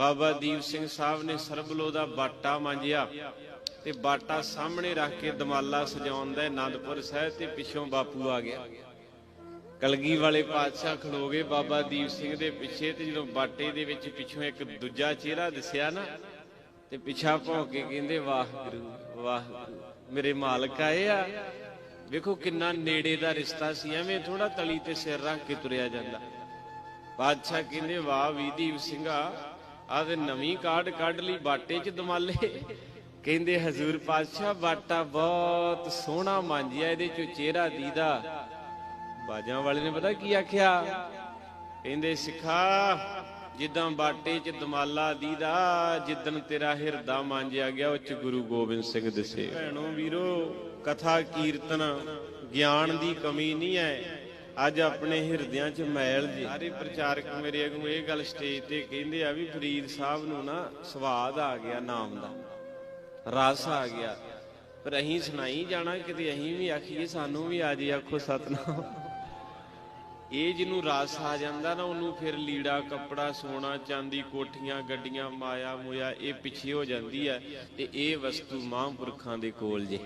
ਬਾਬਾ ਦੀਪ ਸਿੰਘ ਸਾਹਿਬ ਨੇ ਸਰਬਲੋ ਦਾ ਬਾਟਾ ਮਾਂਜਿਆ ਤੇ ਬਾਟਾ ਸਾਹਮਣੇ ਰੱਖ ਕੇ ਦਮਾਲਾ ਸਜਾਉਣ ਦਾ ਆਨੰਦਪੁਰ ਸਾਹਿਬ ਤੇ ਪਿੱਛੋਂ ਬਾਪੂ ਆ ਗਿਆ। ਕਲਗੀ ਵਾਲੇ ਪਾਤਸ਼ਾਹ ਖਲੋ ਗਏ ਬਾਬਾ ਦੀਪ ਸਿੰਘ ਦੇ ਪਿੱਛੇ ਤੇ ਜਦੋਂ ਬਾਟੇ ਦੇ ਵਿੱਚ ਪਿੱਛੋਂ ਇੱਕ ਦੂਜਾ ਚਿਹਰਾ ਦਿਸਿਆ ਨਾ ਤੇ ਪਿੱਛਾ ਭੌਂ ਕੇ ਕਹਿੰਦੇ, ਵਾਹਿਗੁਰੂ ਵਾਹਿਗੁਰੂ, ਮੇਰੇ ਮਾਲਕ ਆਏ ਆ। ਵੇਖੋ ਕਿੰਨਾ ਨੇੜੇ ਦਾ ਰਿਸ਼ਤਾ ਸੀ, ਐਵੇਂ ਥੋੜਾ ਤਲੀ ਤੇ ਸਿਰ ਰੱਖ ਕੇ ਤੁਰਿਆ ਜਾਂਦਾ। ਬਾਦਸ਼ਾਹ ਕਹਿੰਦੇ, ਵਾਹ ਵੀ ਦੀਪ ਸਿੰਘਾ ਆਹ ਤੇ ਨਵੀਂ ਕਾਢ ਕੱਢ ਲਈ, ਬਾਟੇ 'ਚ ਦਮਾਲੇ। ਕਹਿੰਦੇ, ਹਜ਼ੂਰ ਪਾਤਸ਼ਾਹ, ਬਾਟਾ ਬਹੁਤ ਸੋਹਣਾ ਮਾਂਜਿਆ ਇਹਦੇ 'ਚੋਂ ਚਿਹਰਾ ਦੀਦਾ। ਬਾਜਾਂ ਵਾਲੇ ਨੇ ਪਤਾ ਕੀ ਆਖਿਆ? ਕਹਿੰਦੇ, ਸਿੱਖਾ, ਜਿੱਦਾਂ ਬਾਟੇ 'ਚ ਦਮਾਲਾ ਦੀਦਾ ਜਿੱਦਨ ਤੇਰਾ ਹਿਰਦਾ ਮਾਂਜਿਆ ਗਿਆ, ਉਹ 'ਚ ਗੁਰੂ ਗੋਬਿੰਦ ਸਿੰਘ ਦਿਸੇ ਭੈਣੋ ਵੀਰੋ, ਕਥਾ, ਕੀਰਤਨ, ਗਿਆਨ ਦੀ ਕਮੀ ਨਹੀਂ ਹੈ। ਅੱਜ ਆਪਣੇ ਹਿਰਦਿਆਂ 'ਚ ਮੈਲ ਜੀ। ਸਾਰੇ ਪ੍ਰਚਾਰਕ ਮੇਰੇ ਅਗੂ ਇਹ ਗੱਲ ਸਟੇਜ ਤੇ ਕਹਿੰਦੇ ਆ ਵੀ ਫਰੀਦ ਸਾਹਿਬ ਨੂੰ ਨਾ ਸਵਾਦ ਆ ਗਿਆ ਨਾਮ ਦਾ, ਰਸ ਆ ਗਿਆ। ਪਰ ਅਸੀਂ ਸੁਣਾਈ ਜਾਣਾ ਕਿਤੇ, ਅਸੀਂ ਵੀ ਆਖੀਏ ਸਾਨੂੰ ਵੀ ਆ ਜੀ, ਆਖੋ ਸਤਨਾਮ। ਇਹ ਜਿਹਨੂੰ ਰਸ ਆ ਜਾਂਦਾ ਨਾ, ਉਹਨੂੰ ਫਿਰ ਲੀੜਾ, ਕੱਪੜਾ, ਸੋਨਾ, ਚਾਂਦੀ, ਕੋਠੀਆਂ, ਗੱਡੀਆਂ ਮਾਇਆ ਮੋਇਆ ਇਹ ਪਿੱਛੇ ਹੋ ਜਾਂਦੀ ਹੈ ਤੇ ਇਹ ਵਸਤੂ ਮਹਾਂਪੁਰਖਾਂ ਦੇ ਕੋਲ ਜੇ।